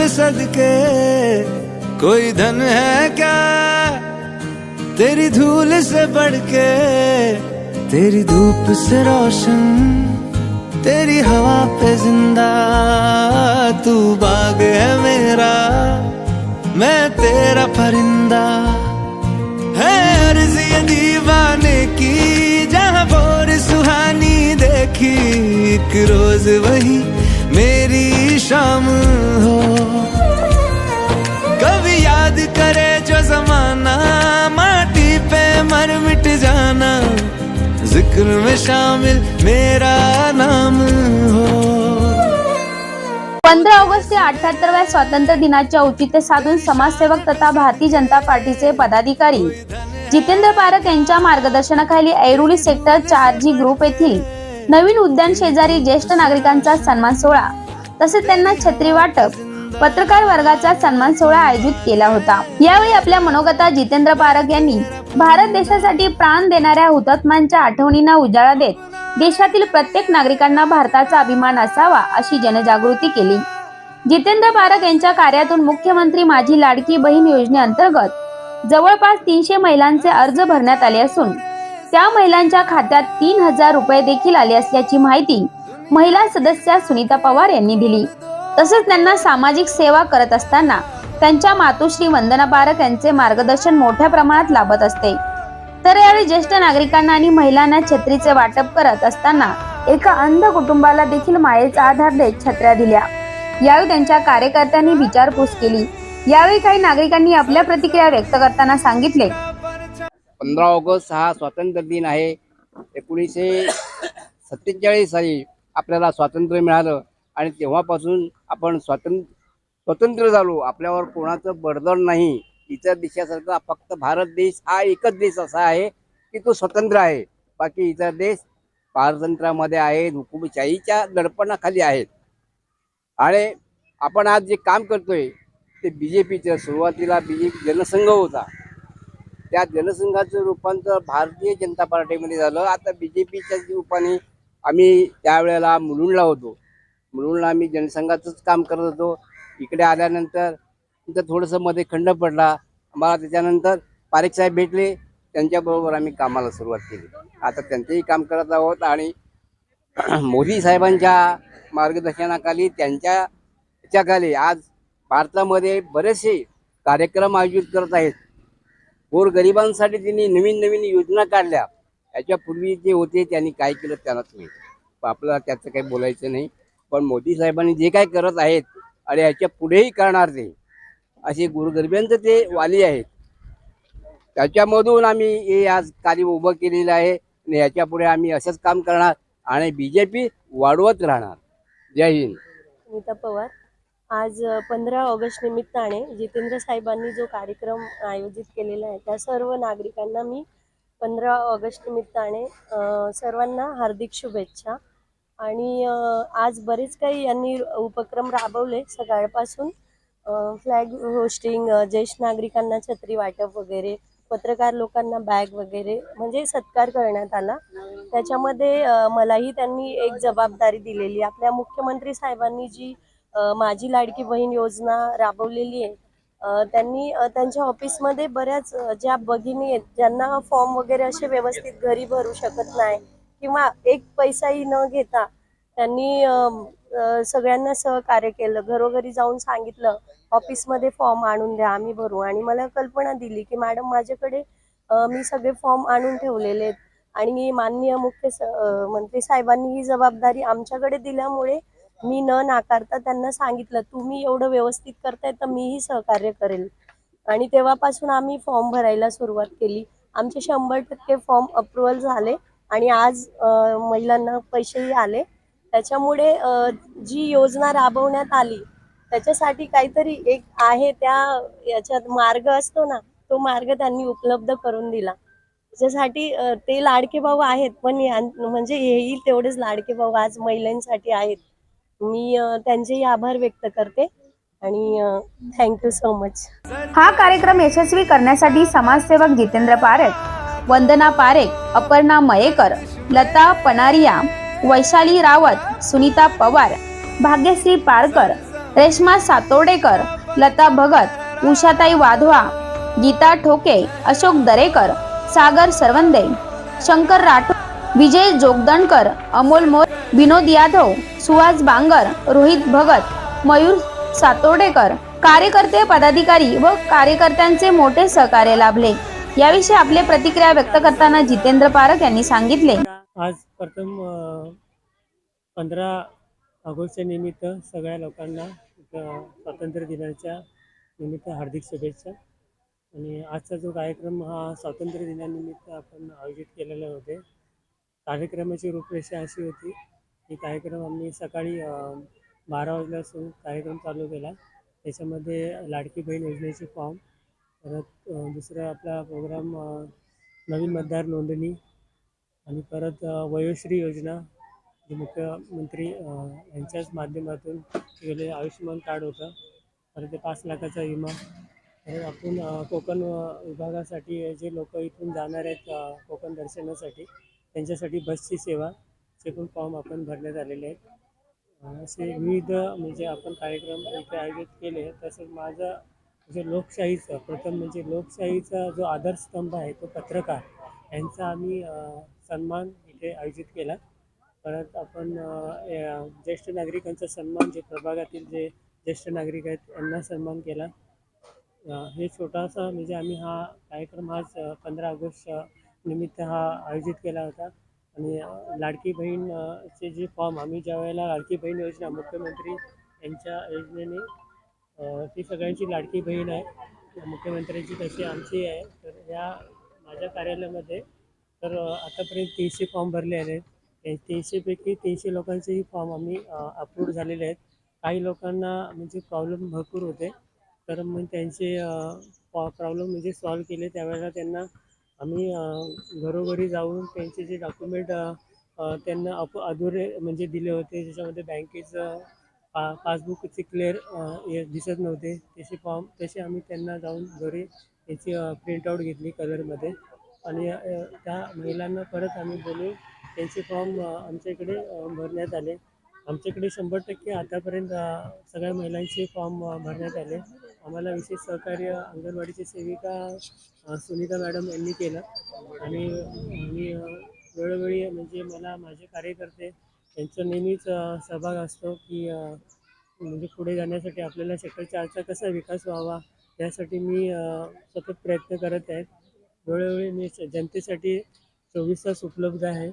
सदके। कोई धन है क्या? तेरी धूल से बढ़ के तेरी धूप से रोशन, तेरी हवा पे ज़िंदा। तू बाग है मेरा, मैं तेरा परिंदा। है अर्ज़ दीवाने की, जहाँ बोर सुहानी देखी, एक रोज वही मेरी शाम हो। कभी याद करे जो जमाना माटी पे मर मिट जाना जिक्र में शामिल मेरा नाम हो। पंधरा ऑगस्ट ते अठ्याहत्तरव्या स्वातंत्र्य दिनाच्या औचित्य साधून समाजसेवक तथा भारतीय जनता पार्टीचे पदाधिकारी जितेंद्र पारख यांच्या मार्गदर्शनाखाली ऐरोली सेक्टर चार जी ग्रुप येथील नवीन उद्यान शेजारी ज्येष्ठ नागरिकांचा सन्मान सोहळा तसेच त्यांना छत्री वाटप. पत्रकार वर्गाचा सन्मान सोहळा आयोजित केला होता. यावेळी आपल्या मनोगता जितेंद्र पारख यांनी भारत देशासाठी प्राण देणाऱ्या हुतात्म्यांच्या आठवणींना उजाळा देत देशातील प्रत्येक नागरिकांना भारताचा अभिमान असावा अशी जनजागृती केली. जितेंद्र पारख यांच्या कार्यातून मुख्यमंत्री माझी लाडकी बहीण योजनेअंतर्गत जवळपास तीनशे महिलांचे अर्ज भरण्यात आले असून त्या महिलांच्या खात्यात तीन हजार रुपये देखील आले असल्याची माहिती महिला सदस्या सुनीता पवार यांनी दिली. तसेच त्यांना सामाजिक सेवा करत असताना त्यांच्या मातोश्री वंदना पारख यांचे मार्गदर्शन मोठ्या प्रमाणात लाभत असते. तर यावेळी ज्येष्ठ नागरिकांना आणि महिलांना छत्रीचे वाटप करत असताना एका अंध कुटुंबाला देखील मायेचा आधार देत छत्र्या दिल्या. यावेळी त्यांच्या कार्यकर्त्यांनी विचारपूस केली. यावेळी काही नागरिकांनी आपल्या प्रतिक्रिया व्यक्त करताना सांगितले. पंधरा ऑगस्ट हा स्वातंत्र्य दिन आहे. एकोणीसशे सत्तेचाळीस साली आपल्याला स्वातंत्र्य मिळालं आणि तेव्हापासून आपण स्वातंत्र्य स्वतंत्र झालो. आपल्यावर कोणाचं बडदण नाही. इतर देशासारखा फक्त भारत देश हा एकच देश असा आहे की तो स्वतंत्र आहे. बाकी इतर देश पारतंत्रामध्ये आहेत हुकुमशाहीच्या दडपणाखाली आहेत. आणि आपण आज जे काम करतोय ते बी जे पीचं सुरुवातीला बी जे पी जनसंघ होता. त्या जनसंघाचं रूपांतर भारतीय जनता पार्टीमध्ये झालं. आता बी जे पीच्या रूपाने आम्ही त्यावेळेला मुलुंडला होतो. मुलुंडला आम्ही जनसंघाचंच काम करत होतो. इकडे आल्यानंतर तिथं थोडंसं मध्ये खंड पडला. आम्हाला त्याच्यानंतर पारेख साहेब भेटले. त्यांच्याबरोबर आम्ही कामाला सुरुवात केली. आता त्यांचंही काम करत आहोत आणि मोदी साहेबांच्या मार्गदर्शनाखाली त्यांच्या ह्याच्याखाली आज भारतामध्ये बरेचसे कार्यक्रम आयोजित करत आहेत. गोरगरिबांसाठी त्यांनी नवीन नवीन योजना काढल्या. याच्यापूर्वी जे होते त्यांनी काय केलं त्यांनाच माहिती आपल्याला त्याचं काही बोलायचं नाही. पण मोदी साहेबांनी जे काय करत आहेत आणि याच्या पुढेही करणार ते असे गुरुगरब्यांचं ते वाली आहेत. त्याच्यामधून आम्ही हे आज कार्य उभं केलेलं आहे आणि याच्यापुढे आम्ही असंच काम करणार आणि बी जे पी वाढवत राहणार. जय हिंद. सुनीता पवार आज पंधरा ऑगस्ट निमित्ताने जितेंद्र साहेबांनी जो कार्यक्रम आयोजित केलेला आहे त्या सर्व नागरिकांना मी पंधरा ऑगस्ट निमित्ताने सर्वांना हार्दिक शुभेच्छा. आणि आज बरेच काही यांनी उपक्रम राबवले. सकाळपासून फ्लॅग होस्टिंग ज्येष्ठ नागरिकांना छत्री वाटप वगैरे पत्रकार लोकांना बॅग वगैरे म्हणजे सत्कार करण्यात आला. त्याच्यामध्ये मलाही त्यांनी एक जबाबदारी दिलेली. आपल्या मुख्यमंत्री साहेबांनी जी माझी लाडकी बहीण योजना राबवलेली आहे त्यांनी त्यांच्या ऑफिसमध्ये बऱ्याच ज्या भगिनी आहेत ज्यांना फॉर्म वगैरे असे व्यवस्थित घरी भरू शकत नाही किंवा एक पैसाही न घेता त्यांनी सगळ्यांना सहकार्य केलं घरोघरी जाऊन सांगितलं ऑफिसमध्ये फॉर्म आणून द्या आम्ही भरू. आणि मला कल्पना दिली की मॅडम माझ्याकडे मी सगळे फॉर्म आणून ठेवलेले आहेत आणि माननीय मुख्य मंत्री साहेबांनी ही जबाबदारी आमच्याकडे दिल्यामुळे मी न नाकारता त्यांना सांगितलं तुम्ही एवढं व्यवस्थित करताय तर मीही सहकार्य करेल. आणि तेव्हापासून आम्ही फॉर्म भरायला सुरुवात केली. आमचे शंभर टक्के फॉर्म अप्रुव्हल झाले आणि आज महिलांना पैसेही आले. त्याच्यामुळे जी योजना राबवण्यात आली त्याच्यासाठी काहीतरी एक आहे त्या याच्यात मार्ग असतो ना तो मार्ग त्यांनी उपलब्ध करून दिला. त्याच्यासाठी ते लाडके भाऊ आहेत पण म्हणजे हेही तेवढेच लाडके भाऊ आज महिलांसाठी आहेत. मी त्यांचेही आभार व्यक्त करते आणि थँक्यू सो मच हा कार्यक्रम यशस्वी करण्यासाठी समाजसेवक जितेंद्र पारेख वंदना पारेख अपर्णा मयेकर लता पनारिया वैशाली रावत सुनीता पवार भाग्यश्री पारकर रेश्मा सातोडेकर लता भगत उषाताई वाधवा गीता ठोके अशोक दरेकर सागर सरवंदे शंकर राठोड विजय जोगदणकर अमोल मोर विनोद यादव सुहास बांगर रोहित भगत मयूर सातोडेकर कार्यकर्ते पदाधिकारी व कार्यकर्त्यांचे मोठे सहकार्य लाभले. याविषयी आपले प्रतिक्रिया व्यक्त करताना जितेंद्र पारख यांनी सांगितले. आज प्रथम पंधरा ऑगस्टच्या निमित्त सगळ्या लोकांना स्वातंत्र्य दिनाच्या निमित्त हार्दिक शुभेच्छा. आणि आजचा जो कार्यक्रम हा स्वातंत्र्य दिनानिमित्त आपण आयोजित केलेले होते कार्यक्रमाची रूपरेषा अशी होती हे कार्यक्रम आम्ही सकाळी बारा वाजल्या सुरू कार्यक्रम चालू केला. त्याच्यामध्ये लाडकी बहीण योजनेचे फॉर्म परत दुसरा आपला प्रोग्राम नवीन मतदार नोंदणी आणि परत वयोश्री योजना जे मुख्यमंत्री यांच्याच माध्यमातून केले आयुष्यमान कार्ड होतं. परत ते पाच लाखाचा विमा. परत आपण कोकण विभागासाठी जे लोक इथून जाणार आहेत कोकण दर्शनासाठी त्यांच्यासाठी बसची सेवा. चे पण फॉर्म आपण भरण्यात आलेले आहेत. असे विविध म्हणजे आपण कार्यक्रम इथे आयोजित केले तसेच माझं म्हणजे लोकशाहीचं प्रथम म्हणजे लोकशाहीचा जो आधारस्तंभ आहे तो पत्रकार यांचा आम्ही सन्मान इथे आयोजित केला. परत आपण या ज्येष्ठ नागरिकांचा सन्मान जे प्रभागातील जे ज्येष्ठ नागरिक आहेत यांना सन्मान केला. हे छोटासा म्हणजे आम्ही हा कार्यक्रम आज पंधरा ऑगस्ट निमित्त हा आयोजित केला होता. आणि लाडकी बहीण चे जे फॉर्म आम्ही ज्या वेळेला लाडकी बहीण योजना मुख्यमंत्री यांच्या योजनेने ती सगळ्यांची लाडकी बहीण आहे. मुख्यमंत्र्यांची तशी आमची आहे. तर या माझ्या कार्यालयामध्ये तर आतापर्यंत तीनशे फॉर्म भरले आहेत. तीनशेपैकी तीनशे लोकांचेही फॉर्म आम्ही अप्रूव्ह झालेले आहेत. काही लोकांना म्हणजे प्रॉब्लेम भरपूर होते. तर मग त्यांचे प्रॉब्लेम म्हणजे सॉल्व केले. त्यावेळेला त्यांना आम्ही घरोघरी जाऊन त्यांचे जे डॉक्युमेंट त्यांना अप अधुरे म्हणजे दिले होते ज्याच्यामध्ये बँकेचं पा पासबुकचे क्लिअर दिसत नव्हते तसे फॉर्म तसे आम्ही त्यांना जाऊन घरी त्याची प्रिंटआउट घेतली कलरमध्ये. आणि त्या महिलांना परत आम्ही बोलून त्यांचे फॉर्म आमच्या इकडे भरण्यात आले. आमच्याकडे शंभर टक्के आतापर्यंत सगळ्या महिलांचे फॉर्म भरण्यात आले. आम्हाला विशेष सहकार्य अंगणवाडीची सेविका सुनीता मॅडम यांनी केलं. आणि मी वेळोवेळी म्हणजे मला माझे कार्यकर्ते यांचं नेहमीच सहभाग असतो की म्हणजे पुढे जाण्यासाठी आपल्याला सेक्टर चारचा कसा विकास व्हावा यासाठी मी सतत प्रयत्न करत आहेत वेळोवेळी मी जनतेसाठी चोवीस तास उपलब्ध आहे.